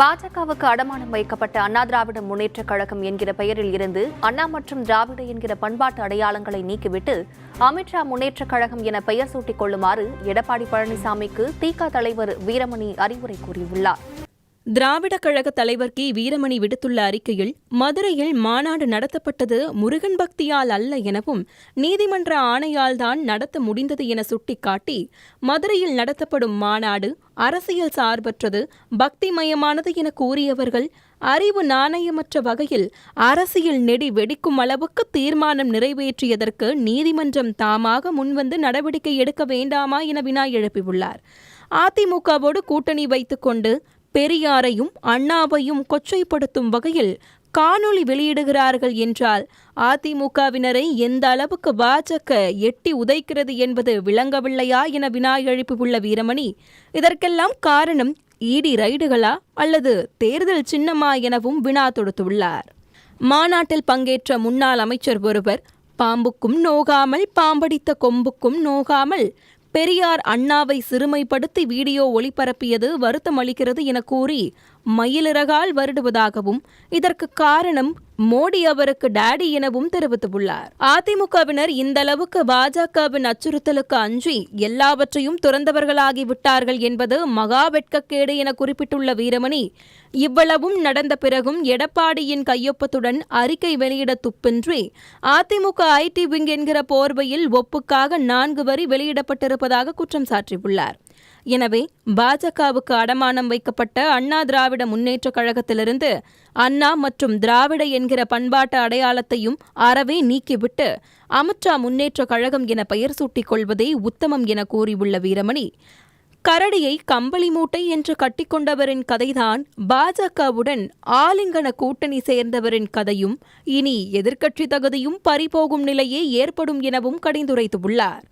பாஜகவுக்கு அடமானம் வைக்கப்பட்ட அண்ணா திராவிட முன்னேற்ற கழகம் என்கிற பெயரில் இருந்து அண்ணா மற்றும் திராவிட என்கிற பண்பாட்டு அடையாளங்களை நீக்கிவிட்டு அமித்ஷா முன்னேற்ற கழகம் என பெயர் சூட்டிக் கொள்ளுமாறு எடப்பாடி பழனிசாமிக்கு திக தலைவர் வீரமணி அறிவுரை கூறியுள்ளார். திராவிட கழக தலைவர் கி. வீரமணி விடுத்துள்ள அறிக்கையில் மதுரையில் மாநாடு நடத்தப்பட்டது முருகன் பக்தியால் அல்ல எனவும் நீதிமன்ற ஆணையால் தான் நடத்த முடிந்தது என சுட்டிக்காட்டி மதுரையில் நடத்தப்படும் மாநாடு அரசியல் சார்பற்றது பக்திமயமானது என கூறியவர்கள் அறிவு நாணயமற்ற வகையில் அரசியல் நெடி வெடிக்கும் அளவுக்கு தீர்மானம் நிறைவேற்றியதற்கு நீதிமன்றம் தாமாக முன்வந்து நடவடிக்கை எடுக்க வேண்டாமா என வினா எழுப்பியுள்ளார் அதிமுகவோடு கூட்டணி வைத்துக்கொண்டு பெரியாரையும் அண்ணாவையும் கொச்சைப்படுத்தும் வகையில் காணொளி வெளியிடுகிறார்கள் என்றால் அதிமுகவினரை எந்த அளவுக்கு பாஜக எட்டி உதைக்கிறது என்பது விளங்கவில்லையா என வினா எழுப்பியுள்ள வீரமணி இதற்கெல்லாம் காரணம் இடி ரைடுகளா அல்லது தேர்தல் சின்னமா எனவும் வினா தொடுத்துள்ளார். மாநாட்டில் பங்கேற்ற முன்னாள் அமைச்சர் ஒருவர் பாம்புக்கும் நோகாமல் பாம்படித்த கொம்புக்கும் நோகாமல் பெரியார் அண்ணாவை சிறுமைப்படுத்தி வீடியோ ஒளிபரப்பியது வருத்தமளிக்கிறது என கூறி மயிலிறகால் வருடுவதாகவும் இதற்கு காரணம் மோடி அவருக்கு டாடி எனவும் தெரிவித்துள்ளார். அதிமுகவினர் இந்த அளவுக்கு பாஜகவின் அச்சுறுத்தலுக்கு அஞ்சி எல்லாவற்றையும் துறந்தவர்களாகி விட்டார்கள் என்பது மகா வெட்கக்கேடு என குறிப்பிட்டுள்ள வீரமணி இவ்வளவும் நடந்த பிறகும் எடப்பாடியின் கையொப்பத்துடன் அறிக்கை வெளியிட துப்பின்றி அதிமுக ஐடி விங் என்கிற போர்வையில் ஒப்புக்காக நான்கு வரி வெளியிடப்பட்டிருப்பதாக குற்றம் சாட்டியுள்ளார். எனவே பாஜகவுக்கு அடமானம் வைக்கப்பட்ட அண்ணா திராவிட முன்னேற்றக் கழகத்திலிருந்து அண்ணா மற்றும் திராவிட என்கிற பண்பாட்டு அடையாளத்தையும் அறவே நீக்கிவிட்டு அமித்ஷா முன்னேற்றக் கழகம் என பெயர் சூட்டிக் கொள்வதே உத்தமம் என கூறியுள்ள வீரமணி கரடியை கம்பளி மூட்டை என்று கட்டிக்கொண்டவரின் கதைதான் பாஜகவுடன் ஆலிங்கன கூட்டணி சேர்ந்தவரின் கதையும் இனி எதிர்க்கட்சி தகுதியும் பறிபோகும் நிலையே ஏற்படும் எனவும் கடிந்துரைத்துள்ளார்.